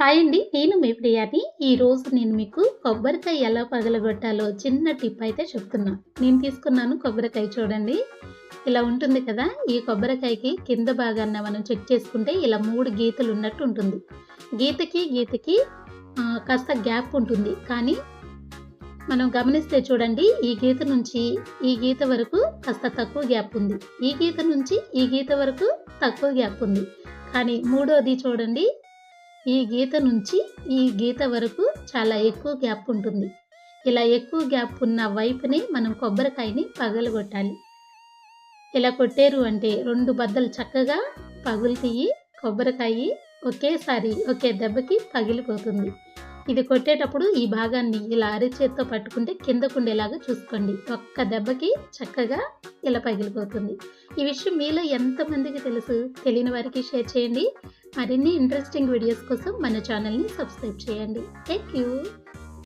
Hi అండి నేను మీ ప్రియాని. ఈరోజు నేను మీకు కొబ్బరికాయ ఎలా పగలగొట్టాలో చిన్న టిప్ అయితే చెప్తున్నా. నేను తీసుకున్నాను కొబ్బరికాయ చూడండి. ఇలా ఉంటుంది కదా ఈ కొబ్బరికాయకి కింద భాగాన్న మనం చెక్ చేసుకుంటే ఇలా మూడు గీతలు ఉన్నట్టు ఉంటుంది. గీతకి గీతకి కాస్త గ్యాప్ ఉంటుంది. కానీ మనం గమనిస్తే చూడండి ఈ గీత నుంచి ఈ గీత వరకు కాస్త తక్కువ గ్యాప్ ఉంది. ఈ గీత నుంచి ఈ గీత వరకు తక్కువ గ్యాప్ ఉంది. కానీ మూడోది చూడండి ఈ గీత నుంచి ఈ గీత వరకు చాలా ఎక్కువ గ్యాప్ ఉంటుంది. ఇలా ఎక్కువ గ్యాప్ ఉన్న వైపుని మనం కొబ్బరికాయని పగలగొట్టాలి ఇలా కొట్టారు అంటే రెండు బద్దలు చక్కగా పగులుతాయి కొబ్బరికాయ ఒకేసారి ఒకే దెబ్బకి పగిలిపోతుంది. ఇది కొట్టేటప్పుడు ఈ భాగాన్ని ఇలా అరిచేత్తో పట్టుకుంటే కిందకుండేలాగా చూసుకోండి. ఒక్క దెబ్బకి చక్కగా ఇలా పగిలిపోతుంది. ఈ విషయం మీలో ఎంతమందికి తెలుసు? తెలియని వారికి షేర్ చేయండి. మరిన్ని ఇంట్రెస్టింగ్ వీడియోస్ కోసం మన ఛానల్ని సబ్స్క్రైబ్ చేయండి. Thank you